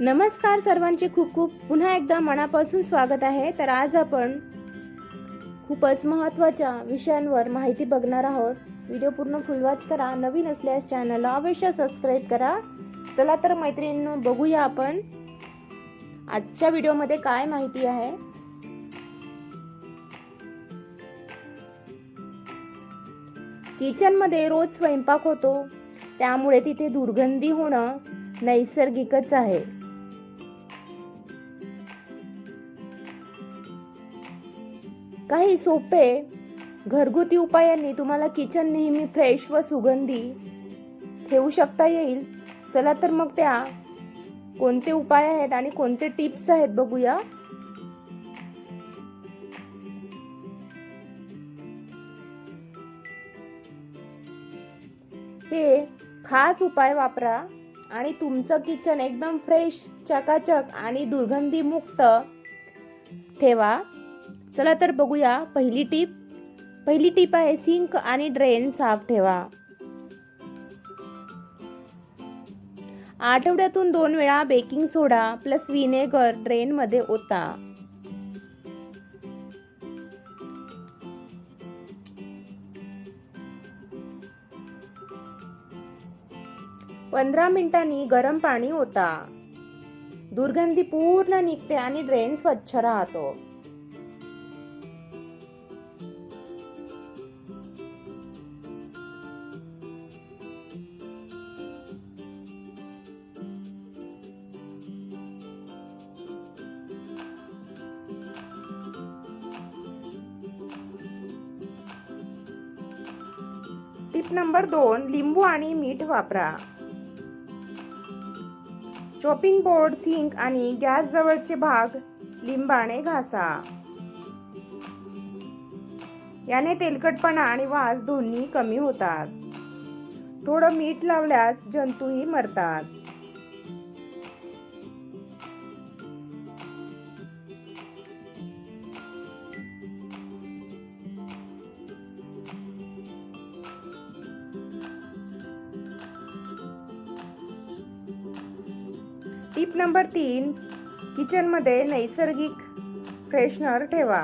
नमस्कार सर्वांचे खूप खूप पुन्हा एकदा मनापासून स्वागत आहे. तर आज आपण खूपच महत्त्वाच्या विषयांवर माहिती बघणार आहोत. व्हिडिओ पूर्ण फुलवाच करा नवीन असल्यास चॅनलला अवश्य सबस्क्राईब करा. चला तर मैत्रिणींनो बघूया आपण आजच्या व्हिडिओमध्ये काय माहिती आहे. किचनमध्ये रोज स्वयंपाक होतो. त्यामुळे तिथे दुर्गंधी होणं नैसर्गिकच आहे. काही सोपे घरगुती उपायांनी तुम्हाला किचन नेहमी फ्रेश व सुगंधी ठेवू शकता येईल. चला तर मग त्या कोणते उपाय आहेत आणि कोणते टिप्स आहेत बघूया. हे खास उपाय वापरा आणि तुमचं किचन एकदम फ्रेश चकाचक आणि दुर्गंधी मुक्त ठेवा. चला तर बघूया. पहिली टीप. पहिली टीप आहे सिंक आणि ड्रेन साफ ठेवा. आठवड्यातून दोन वेळा baking soda plus vinegar drain मध्ये ओता. पंधरा मिनिटांनी गरम पाणी होता दुर्गंधी पूर्ण निघते आणि ड्रेन स्वच्छ राहतो. टिप नंबर दोन लिंबू आणि मीठ वापरा. चॉपिंग बोर्ड सिंक आणि गॅस जवळचे भाग लिंबाने घासा. याने तेलकटपणा आणि वास दोन्ही कमी होतात. थोडं मीठ लावल्यास जंतूही मरतात. टिप नंबर तीन किचनमध्ये नैसर्गिक फ्रेशनर ठेवा.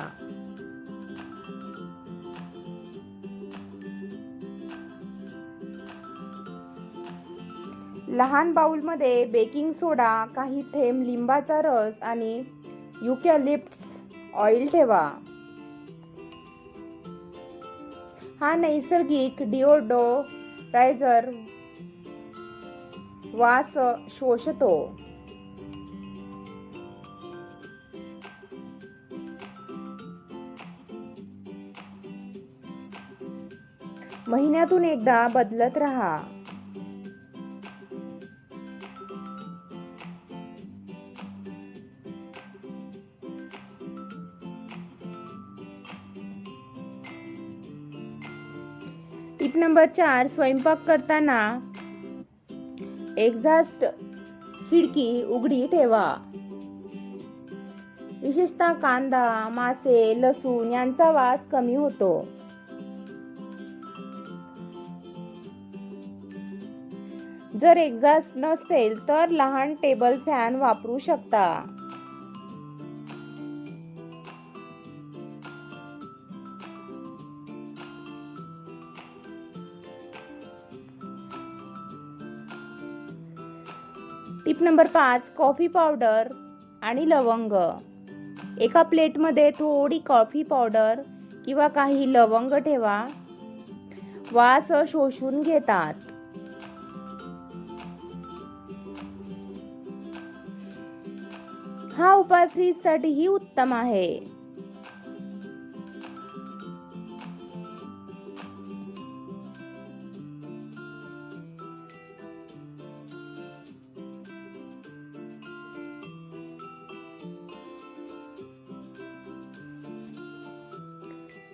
लहान बाउलमध्ये बेकिंग सोडा काही थेंब लिंबाचा रस आणि युकॅलिप्ट्स ऑइल ठेवा. हा नैसर्गिक डिओडोरायझर वास शोषतो. महिन्यातून एकदा बदलत राहा. टिप नंबर चार स्वयंपाक करताना एक्झास्ट खिडकी उघडी ठेवा. विशेषतः कांदा मासे लसूण यांचा वास कमी होतो. जर एक्झॉस्ट नसेल तर लहान टेबल फॅन वापरू शकता. टिप नंबर पाच कॉफी पावडर आणि लवंग. एका प्लेटमध्ये थोडी कॉफी पावडर किंवा काही लवंग ठेवा. वास शोषून घेतात. हा उपाय फ्रीज साठीही उत्तम आहे.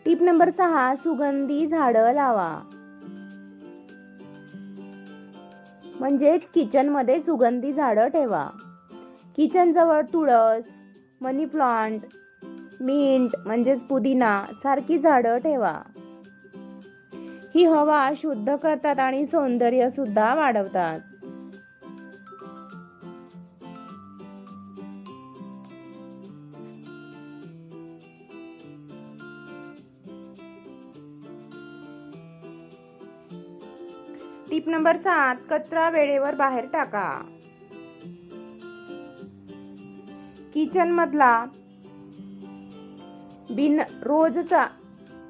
टिप नंबर सहा सुगंधी झाडं लावा. म्हणजेच किचनमध्ये सुगंधी झाडं ठेवा. किचनजवळ तुळस मनी प्लांट मिंट म्हणजेच पुदिना सारखी झाडं ठेवा. ही हवा शुद्ध करतात आणि सौंदर्य सुद्धा वाढवतात. टिप नंबर सात कचरा वेळेवर बाहेर टाका. किचन मधला बिन रोजचा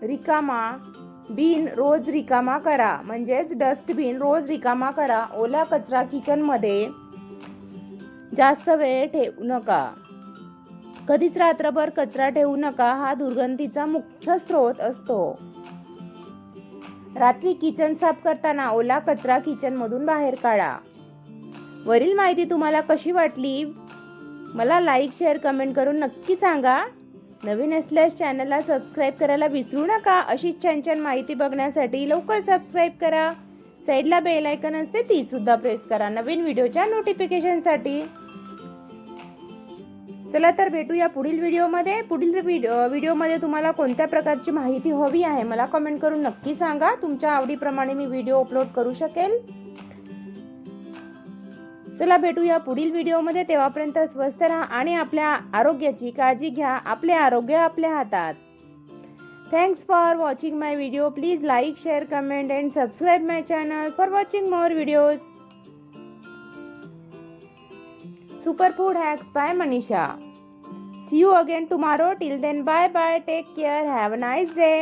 रिकामा बिन रोज रिकामा करा. म्हणजेच डस्टबिन रोज रिकामा करा. ओला कचरा किचनमध्ये जास्त वेळ ठेवू नका. कधीच रात्रभर कचरा ठेवू नका. हा दुर्गंधीचा मुख्य स्रोत असतो. रात्री किचन साफ करताना ओला कचरा किचन मधून बाहेर काढा. वरील माहिती तुम्हाला कशी वाटली? मला लाईक शेअर कमेंट करून नक्की सांगा. नवीन असल्यास चॅनलला सबस्क्राईब करायला विसरू नका. अशीच छान छान माहिती बघण्यासाठी लवकर सबस्क्राईब करा. साईडला बेल आयकन असते ती सुद्धा प्रेस करा. नवीन व्हिडिओच्या नोटिफिकेशनसाठी चला तर भेटूया पुढील व्हिडिओमध्ये पुढील व्हिडिओ व्हिडिओमध्ये तुम्हाला कोणत्या प्रकारची माहिती हवी आहे मला कमेंट करून नक्की सांगा. तुमच्या आवडीप्रमाणे मी व्हिडिओ अपलोड करू शकेल. चला भेटूया पुढील व्हिडिओमध्ये. तेव्हापर्यंत स्वस्थ राहा आणि आपल्या आरोग्याची काळजी घ्या. आपले आरोग्य आपल्या हातात. Thanks for watching my video please like share comment and subscribe my channel for watching more videos superfood hacks by Manisha see you again tomorrow till then bye bye take care have a nice day